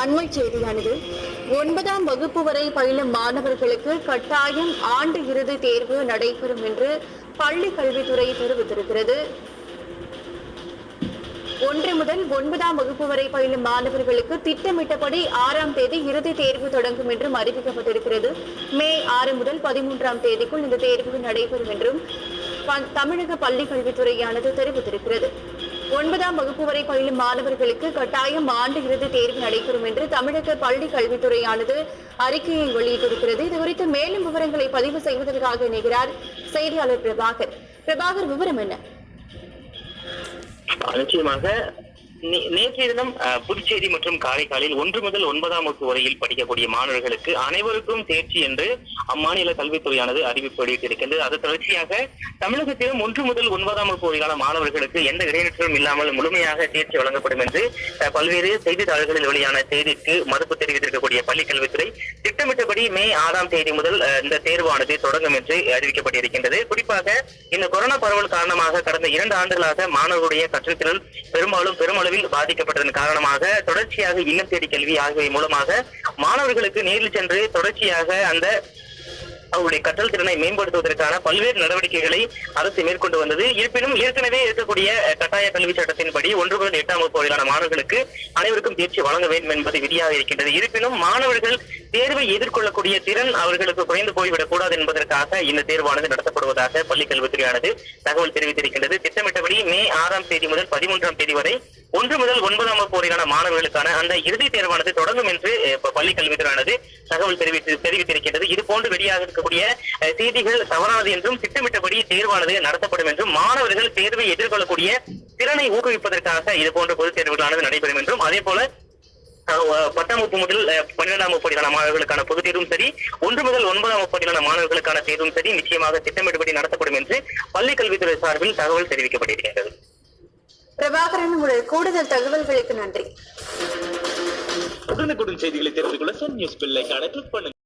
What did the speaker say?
அண்மை செய்தியானது. ஒன்பதாம் வகுப்பு வரை பயிலும் மாணவர்களுக்கு கட்டாயம் ஆண்டு இறுதி தேர்வு நடைபெறும் என்று பள்ளி கல்வித்துறை தெரிவித்திருக்கிறது. ஒன்று முதல் ஒன்பதாம் வகுப்பு வரை பயிலும் மாணவர்களுக்கு திட்டமிட்டபடி ஆறாம் தேதி இறுதி தேர்வு தொடங்கும் என்றும் அறிவிக்கப்பட்டிருக்கிறது. மே ஆறு முதல் பதிமூன்றாம் தேதிக்குள் இந்த தேர்வு நடைபெறும் என்றும் தமிழக பள்ளி கல்வித்துறையானது தெரிவித்திருக்கிறது. ஒன்பதாம் வகுப்பு வரை பயிலும் மாணவர்களுக்கு கட்டாயம் ஆண்டு இறுதி தேர்வு நடைபெறும் என்று தமிழக பள்ளி கல்வித்துறையானது அறிக்கையை வெளியிட்டிருக்கிறது. இது குறித்து மேலும் விவரங்களை பதிவு செய்வதற்காக இணைகிறார் செய்தியாளர் பிரபாகர். பிரபாகர் விவரம் என்ன? நிச்சயமாக நேற்றைய தினம் புதுச்சேரி மற்றும் காரைக்காலில் ஒன்று முதல் ஒன்பதாம் வகுப்பு வரையில் படிக்கக்கூடிய மாணவர்களுக்கு அனைவருக்கும் தேர்ச்சி என்று அம்மாநில கல்வித்துறையானது அறிவிப்பு வெளியிட்டிருக்கின்றது. அது தொடர்ச்சியாக தமிழகத்திலும் ஒன்று முதல் ஒன்பதாம் வகுப்பு வரையிலான மாணவர்களுக்கு எந்த இடைநிற்றலும் இல்லாமல் முழுமையாக தேர்ச்சி வழங்கப்படும் என்று பல்வேறு செய்தித்தாள்களில் வெளியான செய்திக்கு மறுப்பு தெரிவித்திருக்கக்கூடிய பள்ளி கல்வித்துறை திட்டமிட்டபடி மே ஆறாம் தேதி முதல் இந்த தேர்வானது தொடங்கும் என்று அறிவிக்கப்பட்டிருக்கின்றது. குறிப்பாக இந்த கொரோனா பரவல் காரணமாக கடந்த இரண்டு ஆண்டுகளாக மாணவர்களுடைய கற்றல் திறன் பெரும்பாலும் பெருமளவில் பாதிக்கப்பட்டதன் காரணமாக தொடர்ச்சியாக இல்லம் தேடி கல்வி ஆகியவை மூலமாக மாணவர்களுக்கு நேரில் சென்று தொடர்ச்சியாக அந்த அவருடைய கற்றல் திறனை மேம்படுத்துவதற்கான பல்வேறு நடவடிக்கைகளை அரசு மேற்கொண்டு வந்தது. இருப்பினும் ஏற்கனவே இருக்கக்கூடிய கட்டாய கல்வி சட்டத்தின்படி ஒன்று முதல் எட்டாம் வகுப்பு வரையிலான மாணவர்களுக்கு அனைவருக்கும் தேர்ச்சி வழங்க வேண்டும் என்பது விதியாக இருக்கின்றது. இருப்பினும் மாணவர்கள் தேர்வை எதிர்கொள்ளக்கூடிய திறன் அவர்களுக்கு குறைந்து போய்விடக் கூடாது என்பதற்காக இந்த தேர்வானது நடத்தப்படுவதாக பள்ளிக் கல்வித்துறையானது தகவல் தெரிவித்திருக்கின்றது. படி மே ஆறாம் தேதி முதல் பதிமூன்றாம் தேதி வரை ஒன்று முதல் ஒன்பதாம் வகுப்பு வரையிலான மாணவர்களுக்கான அந்த இறுதி தேர்வானது தொடங்கும் என்று இப்ப பள்ளி கல்வித்துறையானது தகவல் தெரிவித்து தெரிவித்திருக்கின்றது. இது போன்று வெளியாக இருக்கக்கூடிய செய்திகள் தவறானது என்றும் திட்டமிட்டபடி தேர்வானது நடத்தப்படும் என்றும் மாணவர்கள் தேர்வை எதிர்கொள்ளக்கூடிய திறனை ஊக்குவிப்பதற்காக இது போன்ற பொதுத் தேர்வுகளானது நடைபெறும் என்றும் அதே போல பத்தாம் வகுப்பு முதல் பன்னிரெண்டாம் வகுப்பு மாணவர்களுக்கான பொதுத் தேர்வும் சரி ஒன்று முதல் ஒன்பதாம் வகுப்பு மாணவர்களுக்கான தேர்வும் சரி நிச்சயமாக திட்டமிட்டபடி நடத்தப்படும் என்று பள்ளி கல்வித்துறை சார்பில் தகவல் தெரிவிக்கப்பட்டிருக்கிறது. பிரபாகரன் உங்கள் கூடுதல் தகவல்களுக்கு நன்றி. உடனுக்குடன் செய்திகளை தெரிந்து கொள்ள சன் நியூஸ் பெல் ஐகானை கிளிக் பண்ணுங்க.